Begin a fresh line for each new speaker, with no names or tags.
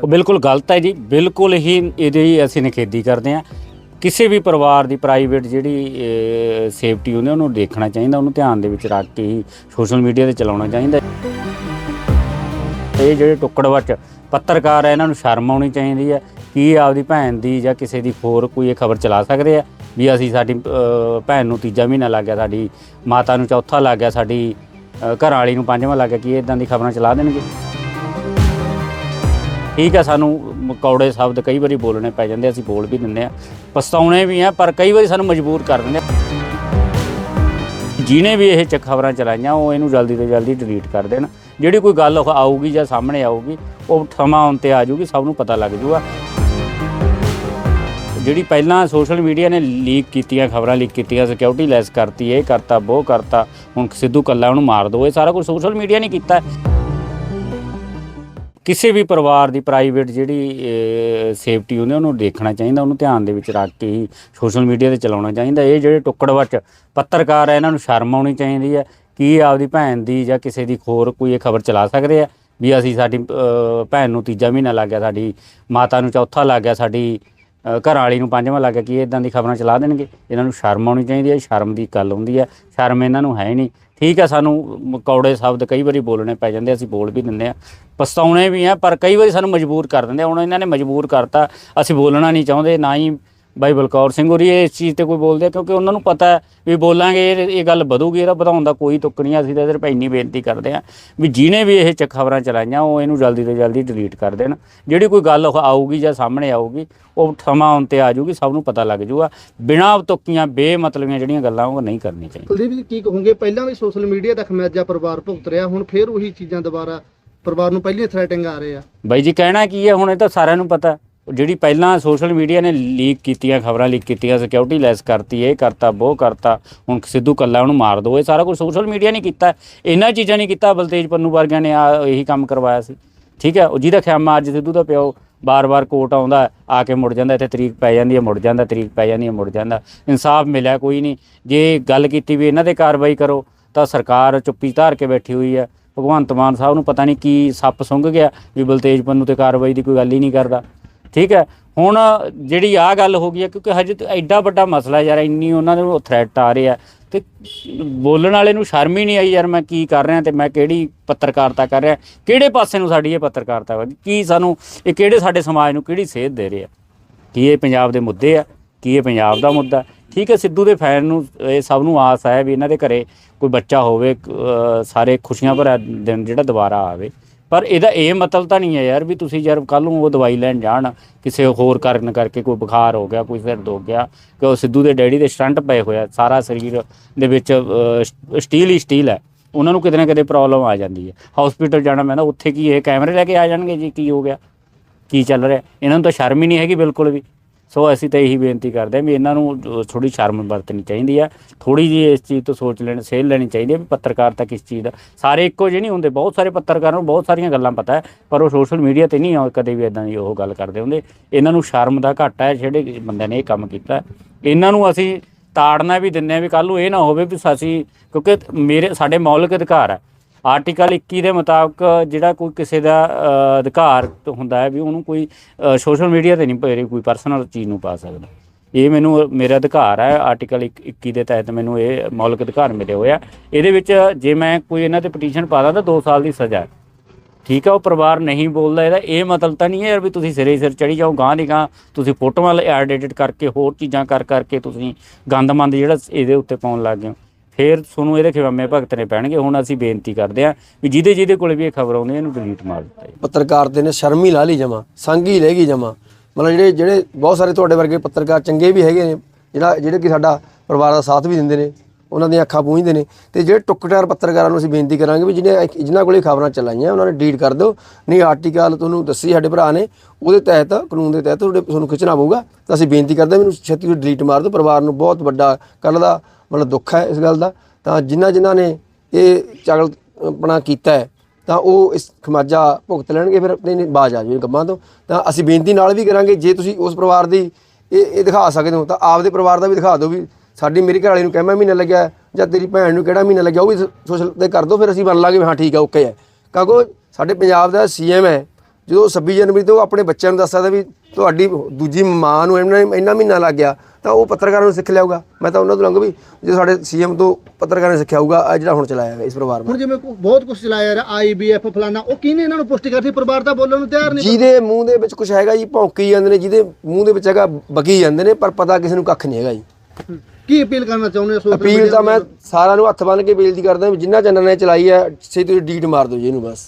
ਉਹ ਬਿਲਕੁਲ ਗਲਤ ਹੈ ਜੀ। ਬਿਲਕੁਲ ਹੀ ਇਹਦੀ ਅਸੀਂ ਨਿਖੇਧੀ ਕਰਦੇ ਹਾਂ। ਕਿਸੇ ਵੀ ਪਰਿਵਾਰ ਦੀ ਪ੍ਰਾਈਵੇਟ ਜਿਹੜੀ ਸੇਫਟੀ ਹੁੰਦੀ ਉਹਨੂੰ ਦੇਖਣਾ ਚਾਹੀਦਾ, ਉਹਨੂੰ ਧਿਆਨ ਦੇ ਵਿੱਚ ਰੱਖ ਕੇ ਹੀ ਸੋਸ਼ਲ ਮੀਡੀਆ ਤੇ ਚਲਾਉਣਾ ਚਾਹੀਦਾ। ਇਹ ਜਿਹੜੇ ਟੁੱਕੜਵੱਚ ਪੱਤਰਕਾਰ ਹੈ ਇਹਨਾਂ ਨੂੰ ਸ਼ਰਮ ਆਉਣੀ ਚਾਹੀਦੀ ਹੈ ਕੀ ਆਪਦੀ ਭੈਣ ਦੀ ਜਾਂ ਕਿਸੇ ਦੀ ਹੋਰ ਕੋਈ ਇਹ ਖਬਰ ਚਲਾ ਸਕਦੇ ਆ? ਵੀ ਅਸੀਂ ਸਾਡੀ ਭੈਣ ਨੂੰ ਤੀਜਾ ਮਹੀਨਾ ਲੱਗ ਗਿਆ, ਸਾਡੀ ਮਾਤਾ ਨੂੰ ਚੌਥਾ ਲੱਗ ਗਿਆ, ਸਾਡੀ ਘਰ ਵਾਲੀ ਨੂੰ ਪੰਜਵਾਂ ਲੱਗ ਗਿਆ, ਕੀ ਇਦਾਂ ਦੀ ਖਬਰਾਂ ਚਲਾ ਦੇਣਗੇ? ਠੀਕ ਹੈ ਸਾਨੂੰ ਕੌੜੇ ਸ਼ਬਦ ਕਈ ਵਾਰੀ ਬੋਲਣੇ ਪੈ ਜਾਂਦੇ ਅਸੀਂ ਬੋਲ ਵੀ ਦਿੰਦੇ ਆ। ਪਛਤਾਉਣੇ ਵੀ ਆ, ਪਰ ਕਈ ਵਾਰੀ ਸਾਨੂੰ ਮਜਬੂਰ ਕਰ ਦਿੰਦੇ ਆ। ਜਿਹਨੇ ਵੀ ਇਹ ਚ ਖਬਰਾਂ ਚਲਾਈਆਂ, ਉਹ ਇਹਨੂੰ ਜਲਦੀ ਤੋਂ ਜਲਦੀ ਡਿਲੀਟ ਕਰ ਦੇਣ। ਜਿਹੜੀ ਕੋਈ ਗੱਲ ਉਹ ਆਊਗੀ ਜਾਂ ਸਾਹਮਣੇ ਆਊਗੀ, ਉਹ ਸਮਾਂ ਆਉਣ ਤੇ ਆ ਜਾਊਗੀ ਸਭ ਨੂੰ ਪਤਾ ਲੱਗ ਜਾਊਗਾ ਜਿਹੜੀ ਪਹਿਲਾਂ ਸੋਸ਼ਲ ਮੀਡੀਆ ਨੇ ਲੀਕ ਕੀਤੀਆਂ ਖਬਰਾਂ, ਲੀਕ ਕੀਤੀਆਂ ਸਿਕਿਉਰਿਟੀ ਲੈਸ ਕਰਤੀ, ਇਹ ਕਰਤਾ ਉਹ ਕਰਤਾ, ਹੁਣ ਸਿੱਧੂ ਕੱਲਾ ਉਹਨੂੰ ਮਾਰ ਦੋ, ਇਹ ਸਾਰਾ ਕੁਝ ਸੋਸ਼ਲ ਮੀਡੀਆ ਨੇ ਕੀਤਾ। ਕਿਸੇ ਵੀ ਪਰਿਵਾਰ ਦੀ ਪ੍ਰਾਈਵੇਟ ਜਿਹੜੀ ਸੇਫਟੀ ਹੁੰਦੀ ਉਹਨੂੰ ਦੇਖਣਾ ਚਾਹੀਦਾ, ਉਹਨੂੰ ਧਿਆਨ ਦੇ ਵਿੱਚ ਰੱਖ ਕੇ ਹੀ ਸੋਸ਼ਲ ਮੀਡੀਆ ਤੇ ਚਲਾਉਣਾ ਚਾਹੀਦਾ। ਇਹ ਜਿਹੜੇ ਟੁੱਕੜਵੱਚ ਪੱਤਰਕਾਰ ਹੈ ਇਹਨਾਂ ਨੂੰ ਸ਼ਰਮ ਆਉਣੀ ਚਾਹੀਦੀ ਹੈ ਕੀ ਆਪਦੀ ਭੈਣ ਦੀ ਜਾਂ ਕਿਸੇ ਦੀ ਹੋਰ ਕੋਈ ਇਹ ਖਬਰ ਚਲਾ ਸਕਦੇ ਆ, ਵੀ ਅਸੀਂ ਸਾਡੀ ਭੈਣ ਨੂੰ ਤੀਜਾ ਮਹੀਨਾ ਲੱਗ ਗਿਆ, ਸਾਡੀ ਮਾਤਾ ਨੂੰ ਚੌਥਾ ਲੱਗ ਗਿਆ, ਸਾਡੀ ਘਰ ਵਾਲੀ ਨੂੰ ਪੰਜਵਾਂ ਲੱਗ ਗਿਆ ਕੀ ਇਦਾਂ ਦੀ ਖਬਰਾਂ ਚਲਾ ਦੇਣਗੇ। ਇਹਨਾਂ ਨੂੰ ਸ਼ਰਮ ਆਉਣੀ ਚਾਹੀਦੀ ਹੈ, ਸ਼ਰਮ ਦੀ ਗੱਲ ਹੁੰਦੀ ਹੈ। ਸ਼ਰਮ ਇਹਨਾਂ ਨੂੰ ਹੈ ਹੀ ਨਹੀਂ। ਠੀਕ ਹੈ, ਸਾਨੂੰ ਕੌੜੇ ਸ਼ਬਦ ਕਈ ਵਾਰੀ ਬੋਲਣੇ ਪੈ ਜਾਂਦੇ ਅਸੀਂ ਬੋਲ ਵੀ ਦਿੰਦੇ ਆ। ਪਛਤਾਉਣੇ ਵੀ ਆ, ਪਰ ਕਈ ਵਾਰੀ ਸਾਨੂੰ ਮਜਬੂਰ ਕਰ ਦਿੰਦੇ ਹੁਣ ਇਹਨਾਂ ਨੇ ਮਜਬੂਰ ਕਰਤਾ, ਅਸੀਂ ਬੋਲਣਾ ਨਹੀਂ ਚਾਹੁੰਦੇ, ਨਾ ਹੀ ਬਾਈ ਬਲਕੌਰ ਸਿੰਘ ਹੋਰੀ ਇਸ ਚੀਜ਼ ਤੇ ਕੋਈ ਬੋਲਦੇ ਆ? ਕਿਉਂਕਿ ਉਹਨਾਂ ਨੂੰ ਪਤਾ ਹੈ ਵੀ ਬੋਲਾਂਗੇ ਇਹ ਇਹ ਗੱਲ ਵਧੂਗੀ ਇਹਦਾ ਵਧਾਉਣ ਦਾ ਕੋਈ ਤੁੱਕ ਨਹੀਂ ਅਸੀਂ ਤਾਂ ਸਿਰਫ ਇੰਨੀ ਬੇਨਤੀ ਕਰਦੇ ਆ ਵੀ ਜਿਹਨੇ ਵੀ ਇਹ ਚ ਖਬਰਾਂ ਚਲਾਈਆਂ ਉਹ ਇਹਨੂੰ ਜਲਦੀ ਤੋਂ ਜਲਦੀ ਡਿਲੀਟ ਕਰ ਦੇਣ। ਜਿਹੜੀ ਕੋਈ ਗੱਲ ਆਊਗੀ ਜਾਂ ਸਾਹਮਣੇ ਆਊਗੀ ਉਹ ਸਮਾਂ ਆਉਣ ਤੇ ਆ ਜਾਊਗੀ ਸਭ ਨੂੰ ਪਤਾ ਲੱਗ ਜਾਊਗਾ। ਬਿਨਾਂ ਤੁੱਕੀਆਂ ਬੇਮਤਲਬੀਆਂ ਜਿਹੜੀਆਂ ਗੱਲਾਂ ਉਹ ਨਹੀਂ ਕਰਨੀਆਂ ਚਾਹੀਦੀਆਂ।
ਕੁਲਦੀਪ ਜੀ ਕੀ ਕਹੋਗੇ? ਪਹਿਲਾਂ ਵੀ ਸੋਸ਼ਲ ਮੀਡੀਆ ਦਾ ਖਮਿਆਜਾ ਪਰਿਵਾਰ ਭੁਗਤ ਰਿਹਾ ਹੁਣ ਫੇਰ ਉਹੀ ਚੀਜ਼ਾਂ ਦੁਬਾਰਾ ਪਰਿਵਾਰ ਨੂੰ ਪਹਿਲੀਆਂ ਥ੍ਰੈਟਿੰਗ ਆ ਰਹੇ ਆ।
ਬਾਈ ਜੀ ਕਹਿਣਾ ਕੀ ਹੈ? ਹੁਣ ਇਹ ਤਾਂ ਸਾਰਿਆਂ ਨੂੰ ਪਤਾ। ਜਿਹੜੀ ਪਹਿਲਾਂ ਸੋਸ਼ਲ ਮੀਡੀਆ ਨੇ ਲੀਕ ਕੀਤੀਆਂ, ਖਬਰਾਂ ਲੀਕ ਕੀਤੀਆਂ ਸਿਕਿਉਰਿਟੀ ਲੈਸ ਕਰਤੀ, ਇਹ ਕਰਤਾ ਉਹ ਕਰਤਾ, ਹੁਣ ਸਿੱਧੂ ਕੱਲਾ ਉਹਨੂੰ ਮਾਰ ਦੋ, ਇਹ ਸਾਰਾ ਕੁਝ ਸੋਸ਼ਲ ਮੀਡੀਆ ਨੇ ਕੀਤਾ। ਇਹਨਾਂ ਚੀਜ਼ਾਂ ਨਹੀਂ ਕੀਤਾ, ਬਲਤੇਜ ਪੰਨੂ ਵਰਗਿਆਂ ਨੇ ਆ ਇਹੀ ਕੰਮ ਕਰਵਾਇਆ ਸੀ। ਠੀਕ ਹੈ, ਉਹ ਜਿਹਦਾ ਖਿਆਮਾ ਅੱਜ ਸਿੱਧੂ ਦਾ ਪਿਓ, ਬਾਰ-ਬਾਰ ਕੋਰਟ ਆਉਂਦਾ, ਆ ਕੇ ਮੁੜ ਜਾਂਦਾ, ਇੱਥੇ ਤਰੀਕ ਪੈ ਜਾਂਦੀ ਹੈ, ਮੁੜ ਜਾਂਦਾ, ਤਰੀਕ ਪੈ ਜਾਂਦੀ ਹੈ, ਮੁੜ ਜਾਂਦਾ। ਇਨਸਾਫ ਮਿਲਿਆ ਕੋਈ ਨਹੀਂ। ਜੇ ਗੱਲ ਕੀਤੀ ਵੀ ਇਹਨਾਂ ਤੇ ਕਾਰਵਾਈ ਕਰੋ, ਤਾਂ ਸਰਕਾਰ ਚੁੱਪੀ ਧਾਰ ਕੇ ਬੈਠੀ ਹੋਈ ਹੈ। ਭਗਵੰਤ ਮਾਨ ਸਾਹਿਬ ਨੂੰ ਪਤਾ ਨਹੀਂ ਕੀ ਸੱਪ ਸੁੰਘ ਗਿਆ, ਵੀ ਬਲਤੇਜ ਪੰਨੂ ਤੇ ਕਾਰਵਾਈ ਦੀ ਕੋਈ ਗੱਲ ਹੀ ਨਹੀਂ ਕਰਦਾ। ਠੀਕ ਹੈ? ਹੁਣ ਜਿਹੜੀ ਆ ਗੱਲ ਹੋ ਗਈ ਹੈ, ਕਿਉਂਕਿ ਹਜੇ ਤਾਂ ਐਡਾ ਵੱਡਾ ਮਸਲਾ ਯਾਰ, ਇੰਨੀ ਉਹਨਾਂ ਦੇ ਥ੍ਰੈਟ ਆ ਰਿਹਾ ਤੇ ਬੋਲਣ ਵਾਲੇ ਨੂੰ ਸ਼ਰਮ ਹੀ ਨਹੀਂ ਆਈ ਯਾਰ, ਮੈਂ ਕੀ ਕਰ ਰਿਹਾ ਤੇ ਮੈਂ ਕਿਹੜੀ ਪੱਤਰਕਾਰਤਾ ਕਰ ਰਿਹਾ? ਕਿਹੜੇ ਪਾਸੇ ਨੂੰ ਸਾਡੀ ਇਹ ਪੱਤਰਕਾਰਤਾ ਵਾ? ਕੀ ਸਾਨੂੰ, ਇਹ ਕਿਹੜੇ ਸਾਡੇ ਸਮਾਜ ਨੂੰ ਕਿਹੜੀ ਸੇਧ ਦੇ ਰਿਹਾ ਕੀ ਇਹ ਪੰਜਾਬ ਦੇ ਮੁੱਦੇ ਆ? ਕੀ ਇਹ ਪੰਜਾਬ ਦਾ ਮੁੱਦਾ? ਠੀਕ ਹੈ, ਸਿੱਧੂ ਦੇ ਫੈਨ ਨੂੰ, ਇਹ ਸਭ ਨੂੰ ਆਸ ਹੈ ਵੀ ਇਹਨਾਂ ਦੇ ਘਰੇ ਕੋਈ ਬੱਚਾ ਹੋਵੇ ਸਾਰੇ ਖੁਸ਼ੀਆਂ ਭਰਿਆ ਦਿਨ ਜਿਹੜਾ ਦੁਬਾਰਾ ਆਵੇ। ਪਰ ਇਹਦਾ ਇਹ ਮਤਲਬ ਤਾਂ ਨਹੀਂ ਹੈ ਯਾਰ ਵੀ ਤੁਸੀਂ ਯਾਰ ਕੱਲ ਨੂੰ ਉਹ ਦਵਾਈ ਲੈਣ ਜਾਣ, ਕਿਸੇ ਹੋਰ ਕਾਰਨ ਕਰਕੇ ਕੋਈ ਬੁਖਾਰ ਹੋ ਗਿਆ, ਕੋਈ ਸਿਰ ਦੁਖ ਗਿਆ, ਕਿ ਉਹ ਸਿੱਧੂ ਦੇ ਡੈਡੀ ਦੇ ਸਟੰਟ ਪਏ ਹੋਇਆ ਸਾਰਾ ਸਰੀਰ ਦੇ ਵਿੱਚ ਸਟੀਲ ਹੀ ਸਟੀਲ ਹੈ, ਉਹਨਾਂ ਨੂੰ ਕਿਤੇ ਨਾ ਕਿਤੇ ਪ੍ਰੋਬਲਮ ਆ ਜਾਂਦੀ ਹੈ। ਹਸਪੀਟਲ ਜਾਣਾ ਪੈਂਦਾ, ਉੱਥੇ ਕੀ ਇਹ ਕੈਮਰੇ ਲੈ ਕੇ ਆ ਜਾਣਗੇ ਜੀ, ਕੀ ਹੋ ਗਿਆ, ਕੀ ਚੱਲ ਰਿਹਾ? ਇਹਨਾਂ ਨੂੰ ਤਾਂ ਸ਼ਰਮ ਹੀ ਨਹੀਂ ਹੈਗੀ ਬਿਲਕੁਲ ਵੀ। ਸੋ ਅਸੀਂ ਤਾਂ ਇਹੀ ਬੇਨਤੀ ਕਰਦੇ ਹਾਂ ਵੀ ਇਹਨਾਂ ਨੂੰ ਥੋੜੀ ਸ਼ਰਮ ਵਰਤਣੀ ਚਾਹੀਦੀ ਆ। ਥੋੜੀ ਜੀ ਇਸ ਚੀਜ਼ ਤੋਂ ਸੋਚ ਲੈਣ, ਸੇਧ ਲੈਣੀ ਚਾਹੀਦੀ ਹੈ ਵੀ ਪੱਤਰਕਾਰ ਤਾਂ ਕਿਸ ਚੀਜ਼ ਦਾ। ਸਾਰੇ ਇੱਕੋ ਜਿਹੇ ਨਹੀਂ ਹੁੰਦੇ, ਬਹੁਤ ਸਾਰੇ ਪੱਤਰਕਾਰਾਂ ਨੂੰ ਬਹੁਤ ਸਾਰੀਆਂ ਗੱਲਾਂ ਪਤਾ ਹੈ, ਪਰ ਉਹ ਸੋਸ਼ਲ ਮੀਡੀਆ ਤੇ ਨਹੀਂ ਉਹ ਕਦੇ ਵੀ ਇਦਾਂ ਦੀ ਉਹ ਗੱਲ ਕਰਦੇ ਹੁੰਦੇ। ਇਹਨਾਂ ਨੂੰ ਸ਼ਰਮ ਦਾ ਘਾਟਾ ਹੈ, ਜਿਹੜੇ ਬੰਦਿਆਂ ਨੇ ਇਹ ਕੰਮ ਕੀਤਾ ਇਹਨਾਂ ਨੂੰ ਅਸੀਂ ਤਾੜਨਾ ਵੀ ਦਿੰਦੇ ਆ ਵੀ ਕੱਲ ਨੂੰ ਇਹ ਨਾ ਹੋਵੇ ਵੀ ਅਸੀਂ, ਕਿਉਂਕਿ ਮੇਰੇ, ਸਾਡੇ ਮੌਲਿਕ ਅਧਿਕਾਰ ਹੈ। ਆਰਟੀਕਲ 21 ਦੇ ਮੁਤਾਬਕ ਜਿਹੜਾ ਕੋਈ ਕਿਸੇ ਦਾ ਅਧਿਕਾਰ ਹੁੰਦਾ ਹੈ ਵੀ ਉਹਨੂੰ ਕੋਈ ਸੋਸ਼ਲ ਮੀਡੀਆ ਤੇ ਨਹੀਂ ਕੋਈ ਪਰਸਨਲ ਚੀਜ਼ ਨੂੰ ਪਾ ਸਕਦਾ। ਇਹ ਮੈਨੂੰ ਮੇਰਾ ਅਧਿਕਾਰ ਹੈ, ਆਰਟੀਕਲ 21 ਦੇ ਤਹਿਤ ਮੈਨੂੰ ਇਹ ਮੌਲਿਕ ਅਧਿਕਾਰ ਮਿਲੇ ਹੋਏ ਆ। ਇਹਦੇ ਵਿੱਚ ਜੇ ਮੈਂ ਕੋਈ ਇਹਨਾਂ ਤੇ ਪਟੀਸ਼ਨ ਪਾਦਾ ਤਾਂ 2 ਸਾਲ ਦੀ ਸਜ਼ਾ ਹੈ। ਠੀਕ ਹੈ ਉਹ ਪਰਿਵਾਰ ਨਹੀਂ ਬੋਲਦਾ ਇਹਦਾ। ਇਹ ਮਤਲਬ ਤਾਂ ਨਹੀਂ ਹੈ ਯਾਰ ਵੀ ਤੁਸੀਂ ਸਿਰੇ ਸਿਰ ਚੜੀ ਜਾਓ ਗਾਂ ਦੀ ਗਾਂ ਤੁਸੀਂ ਫੋਟੋਆਂ ਐਡਿਟ ਕਰਕੇ ਹੋਰ ਚੀਜ਼ਾਂ ਕਰ ਕਰਕੇ ਤੁਸੀਂ ਗੰਦਮੰਦ ਜਿਹੜਾ ਇਹਦੇ ਉੱਤੇ ਪਾਉਣ ਲੱਗ ਗਏ ਹੋ। ਫੇਰ ਤੁਹਾਨੂੰ ਇਹਦੇ ਖਿਵਾਮੇ ਭਗਤ ਨੇ ਪੈਣਗੇ ਹੁਣ ਅਸੀਂ ਬੇਨਤੀ ਕਰਦੇ ਹਾਂ ਵੀ ਜਿਹਦੇ ਜਿਹਦੇ ਕੋਲੇ ਵੀ ਇਹ ਖਬਰ ਆਉਂਦੀ ਇਹਨੂੰ ਡਿਲੀਟ ਮਾਰ ਦਿੱਤਾ ਜਾਵੇ
ਪੱਤਰਕਾਰ ਦੇ ਨੇ ਸ਼ਰਮ ਹੀ ਲਾ ਲਈ ਜਮਾ, ਸੰਗ ਹੀ ਲੈ ਗਈ ਜਮਾ। ਮਤਲਬ ਜਿਹੜੇ ਜਿਹੜੇ ਬਹੁਤ ਸਾਰੇ ਤੁਹਾਡੇ ਵਰਗੇ ਪੱਤਰਕਾਰ ਚੰਗੇ ਵੀ ਹੈਗੇ ਨੇ, ਜਿਹੜਾ ਜਿਹੜੇ ਕਿ ਸਾਡਾ ਪਰਿਵਾਰ ਦਾ ਸਾਥ ਵੀ ਦਿੰਦੇ ਨੇ, ਉਹਨਾਂ ਦੀਆਂ ਅੱਖਾਂ ਪੂੰਝਦੇ ਨੇ, ਤੇ ਜਿਹੜੇ ਟੁੱਕਟਾਰ ਪੱਤਰਕਾਰਾਂ ਨੂੰ ਅਸੀਂ ਬੇਨਤੀ ਕਰਾਂਗੇ ਵੀ ਜਿਹਨੇ ਜਿਨ੍ਹਾਂ ਕੋਲੇ ਖਬਰਾਂ ਚਲਾਈਆਂ, ਉਹਨਾਂ ਨੇ ਡਿਲੀਟ ਕਰ ਦਿਓ। ਨਹੀਂ, ਆਰਟੀਕਲ ਤੁਹਾਨੂੰ ਦੱਸੀ ਸਾਡੇ ਭਰਾ ਨੇ, ਉਹਦੇ ਤਹਿਤ, ਕਾਨੂੰਨ ਦੇ ਤਹਿਤ ਤੁਹਾਡੇ ਤੁਹਾਨੂੰ ਖਿੱਚਣਾ ਪਊਗਾ। ਤਾਂ ਅਸੀਂ ਬੇਨਤੀ ਕਰਦੇ ਹਾਂ ਵੀ ਇਹਨੂੰ ਛੇਤੀ ਡਿਲੀਟ ਮਾਰ ਦਿਓ। ਪਰਿਵਾਰ ਨੂੰ ਬਹੁਤ ਵੱਡਾ ਕੱਲ ਦਾ ਮਤਲਬ ਦੁੱਖ ਹੈ ਇਸ ਗੱਲ ਦਾ, ਤਾਂ ਜਿਨ੍ਹਾਂ ਜਿਨ੍ਹਾਂ ਨੇ ਇਹ ਚਗਲ ਆਪਣਾ ਕੀਤਾ ਹੈ, ਤਾਂ ਉਹ ਇਸ ਖਮਾਜਾ ਭੁਗਤ ਲੈਣਗੇ ਫਿਰ ਆਪਣੇ ਬਾਜ ਆ ਜਾਓ ਕੰਮਾਂ ਤੋਂ। ਤਾਂ ਅਸੀਂ ਬੇਨਤੀ ਨਾਲ ਵੀ ਕਰਾਂਗੇ, ਜੇ ਤੁਸੀਂ ਉਸ ਪਰਿਵਾਰ ਦੀ ਇਹ ਇਹ ਦਿਖਾ ਸਕਦੇ ਹੋ, ਤਾਂ ਆਪਦੇ ਪਰਿਵਾਰ ਦਾ ਵੀ ਦਿਖਾ ਦਿਓ ਵੀ ਸਾਡੀ ਮੇਰੀ ਘਰ ਵਾਲੀ ਨੂੰ ਕਹਿਮਾ ਮਹੀਨਾ ਲੱਗਿਆ ਜਾਂ ਤੇਰੀ ਭੈਣ ਨੂੰ ਕਿਹੜਾ ਮਹੀਨਾ ਲੱਗਿਆ, ਉਹ ਵੀ ਸੋਸ਼ਲ ਤੇ ਕਰ ਦਿਓ, ਫਿਰ ਅਸੀਂ ਮੰਨ ਲਾਂਗੇ ਵੀ ਹਾਂ, ਠੀਕ ਆ ਓਕੇ ਹੈ। ਕਿਉਂਕਿ ਸਾਡੇ ਪੰਜਾਬ ਦਾ ਸੀਐਮ ਹੈ ਜਦੋਂ 26 ਜਨਵਰੀ ਤੋਂ ਆਪਣੇ ਬੱਚਿਆਂ ਨੂੰ ਦੱਸ ਸਕਦਾ ਵੀ ਤੁਹਾਡੀ ਦੂਜੀ ਮਾਂ ਨੂੰ ਇੰਨਾ ਇੰਨਾ ਮਹੀਨਾ ਲੱਗ ਗਿਆ ਤਾਂ ਉਹ ਪੱਤਰਕਾਰਾਂ ਨੂੰ ਸਿੱਖ ਲਿਆਊਗਾ। ਮੈਂ ਤਾਂ ਉਹਨਾਂ ਤੋਂ ਲੰਘ ਵੀ ਜੇ ਸਾਡੇ ਸੀਐਮ ਤੋਂ ਪੱਤਰਕਾਰਾਂ ਨੇ ਸਿੱਖਿਆ ਹੋਊਗਾ ਆ ਜਿਹੜਾ ਹੁਣ ਚਲਾਇਆ ਇਸ ਪਰਿਵਾਰ ਨੂੰ।
ਹੁਣ ਜਿਵੇਂ ਬਹੁਤ ਕੁਝ ਚਲਾਇਆ ਰਿਹਾ ਆਈਬੀਐਫ ਫਲਾਨਾ ਉਹ ਕਿਹਨੇ ਇਹਨਾਂ ਨੂੰ ਪੁਸ਼ਟੀ ਕਰਤੀ ਪਰਿਵਾਰ ਤਾਂ ਬੋਲਣ ਨੂੰ ਤਿਆਰ ਨਹੀਂ
ਜਿਹਦੇ ਮੂੰਹ ਦੇ ਵਿੱਚ ਕੁਝ ਹੈਗਾ ਜੀ ਭੌਂਕੀ ਜਾਂਦੇ ਨੇ ਜਿਹਦੇ ਮੂੰਹ ਦੇ ਵਿੱਚ ਹੈਗਾ ਬਗੀ ਜਾਂਦੇ ਨੇ ਪਰ ਪਤਾ ਕਿਸੇ ਨੂੰ ਕੱਖ ਨਹੀਂ ਹੈਗਾ ਜੀ।
ਕੀ ਅਪੀਲ ਕਰਨਾ ਚਾਹੁੰਦੇ ਹੋ
ਅਪੀਲ ਤਾਂ ਮੈਂ ਸਾਰਿਆਂ ਨੂੰ ਹੱਥ ਬੰਨ੍ਹ ਕੇ ਬੇਨਤੀ ਕਰਦਾ ਜਿੰਨਾ ਚੈਨਲ ਨੇ ਚਲਾਈ ਹੈ ਛੇਤੀ ਤੋਂ ਡੀਟ ਮਾਰ ਦਿਓ ਜੀ ਇਹਨੂੰ ਬਸ।